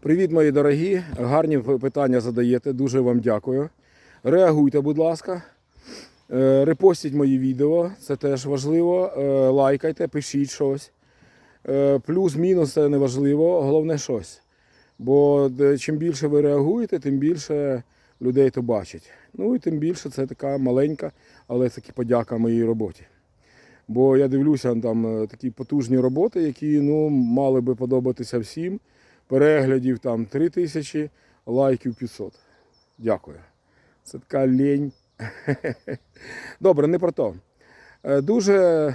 Привіт, мої дорогі. Гарні питання задаєте. Дуже вам дякую. Реагуйте, будь ласка. Е, Репостіть мої відео, це теж важливо. Е, Лайкайте, пишіть щось. Е, Плюс-мінус це не важливо, головне щось. Бо чим більше ви реагуєте, тим більше людей то бачить. Ну і тим більше це така маленька, але таки подяка моїй роботі. Бо я дивлюся там такі потужні роботи, які ну, мали би подобатися всім. Переглядів там 3 тисячі, лайків 500. Дякую. Це така лінь. Добре, не про то. Е, Дуже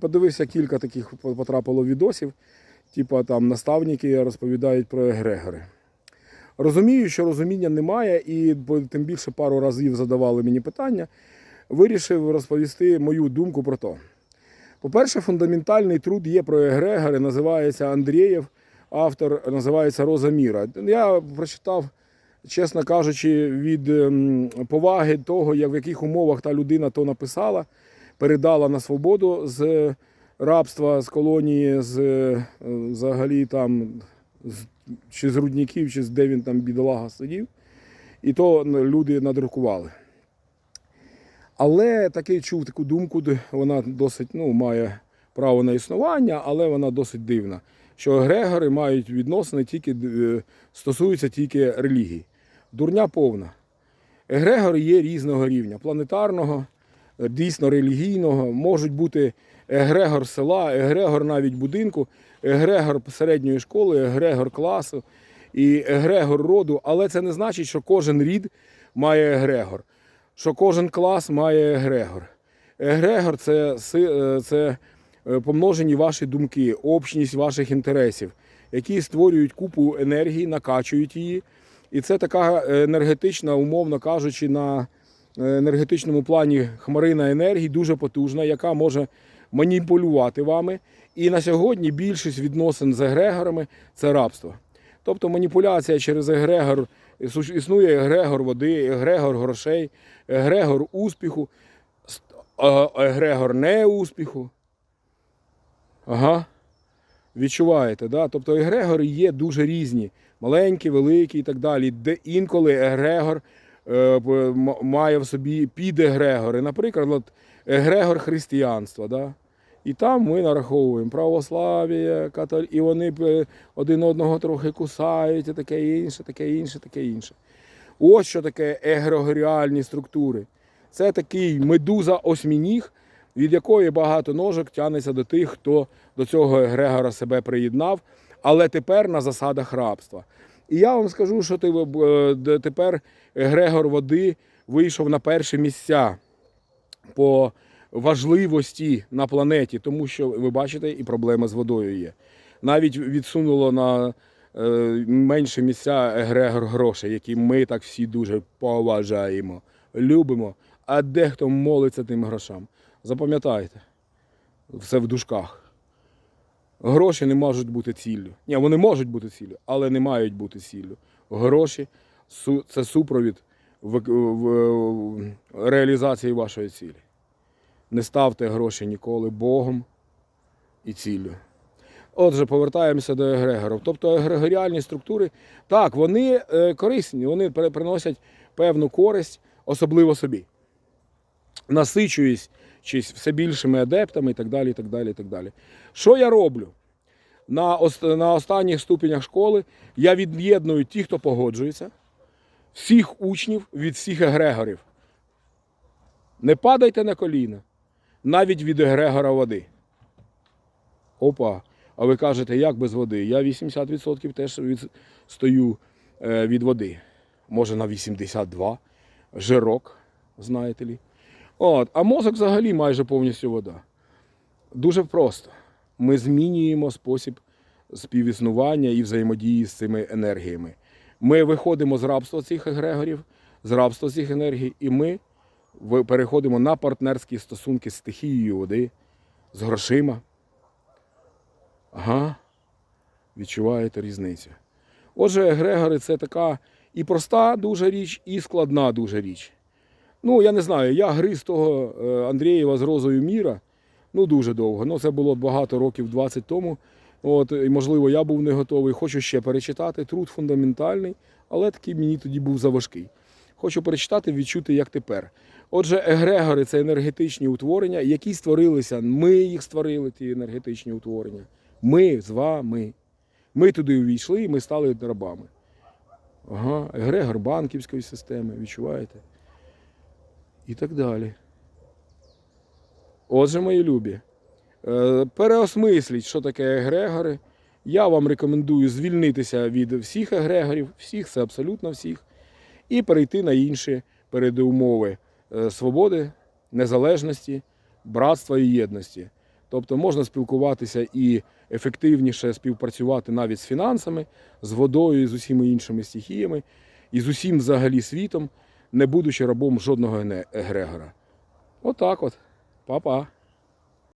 подивився кілька таких потрапило відосів, типу там наставники розповідають про егрегори. Розумію, що розуміння немає, і тим більше пару разів задавали мені питання. Вирішив розповісти мою думку про то. По-перше, фундаментальний труд є про егрегори, називається Андрієв, автор називається Роза Міра. Я прочитав, чесно кажучи, від ем, поваги того, як в яких умовах та людина то написала, передала на свободу з рабства, з колонії, з е, взагалі там чи з рудників, чи з де він там бідолага сидів. І то люди надрукували. Але таки чув таку думку, вона досить ну, має право на існування, але вона досить дивна. Що егрегори мають відносини тільки е, стосуються тільки релігії. Дурня повна. Егрегори є різного рівня: планетарного, е, дійсно релігійного, можуть бути егрегор села, егрегор навіть будинку, егрегор середньої школи, егрегор класу і егрегор роду. Але це не значить, що кожен рід має егрегор що кожен клас має егрегор. Егрегор це, е, це помножені ваші думки, общність ваших інтересів, які створюють купу енергії, накачують її. І це така енергетична, умовно кажучи, на е, енергетичному плані хмарина енергії, дуже потужна, яка може маніпулювати вами. І на сьогодні більшість відносин з егрегорами це рабство. Тобто маніпуляція через егрегор, існує егрегор води, егрегор грошей, егрегор успіху, егрегор неуспіху. Ага. Відчуваєте, да? Тобто егрегори є дуже різні, маленькі, великі і так далі. Де інколи егрегор е, має в собі підегрегори. Наприклад, от, егрегор християнства. Да? І там ми нараховуємо православ'я, католі... і вони е, один одного трохи кусають, і таке інше, таке інше, таке інше. Ось що таке егрегоріальні структури. Це такий медуза осьмініг, від якої багато ножок тягнеться до тих, хто до цього егрегора себе приєднав, але тепер на засадах рабства. І я вам скажу, що е, тепер егрегор води вийшов на перші місця по важливості на планеті, тому що ви бачите, і проблема з водою є. Навіть відсунуло на е, менші місця егрегор грошей, які ми так всі дуже поважаємо, любимо, а дехто молиться тим грошам. Запам'ятайте, все в дужках. Гроші не можуть бути ціллю. Ні, вони можуть бути ціллю, але не мають бути ціллю. Гроші це супровід в, реалізації вашої цілі. Не ставте гроші ніколи Богом і ціллю. Отже, повертаємося до егрегорів. Тобто егрегоріальні структури, так, вони е, корисні, вони приносять певну користь, особливо собі. Насичуюсь чись все більшими адептами і так далі. і так далі, і так далі. Що я роблю? На, на останніх ступенях школи я від'єдную ті, хто погоджується, всіх учнів від всіх егрегорів. Не падайте на коліна, навіть від егрегора води. Опа. А ви кажете, як без води? Я 80% теж від, стою е, від води. Може на 82. Жирок, знаєте лі. От, а мозок взагалі майже повністю вода. Дуже просто. Ми змінюємо спосіб співіснування і взаємодії з цими енергіями. Ми виходимо з рабства цих егрегорів, з рабства цих енергій, і ми переходимо на партнерські стосунки з стихією води, з грошима. Ага, відчуваєте різницю. Отже, егрегори це така і проста дуже річ, і складна дуже річ. Ну, я не знаю, я гриз того е, Андрієва з розою міра ну дуже довго. Ну, це було багато років 20 тому. От, і, можливо, я був не готовий. Хочу ще перечитати. Труд фундаментальний, але такий мені тоді був заважкий. Хочу перечитати, відчути, як тепер. Отже, егрегори це енергетичні утворення, які створилися. Ми їх створили, ті енергетичні утворення. Ми з вами. Ми туди увійшли і ми стали рабами. Ага, егрегор банківської системи, відчуваєте? І так далі. Отже, мої любі, е, переосмисліть, що таке егрегори. Я вам рекомендую звільнитися від всіх егрегорів, всіх, це абсолютно всіх, і перейти на інші передумови е, свободи, незалежності, братства і єдності. Тобто можна спілкуватися і ефективніше співпрацювати навіть з фінансами, з водою з усіма іншими стихіями, і з усім взагалі світом, не будучи рабом жодного егрегора. Отак от. Па-па.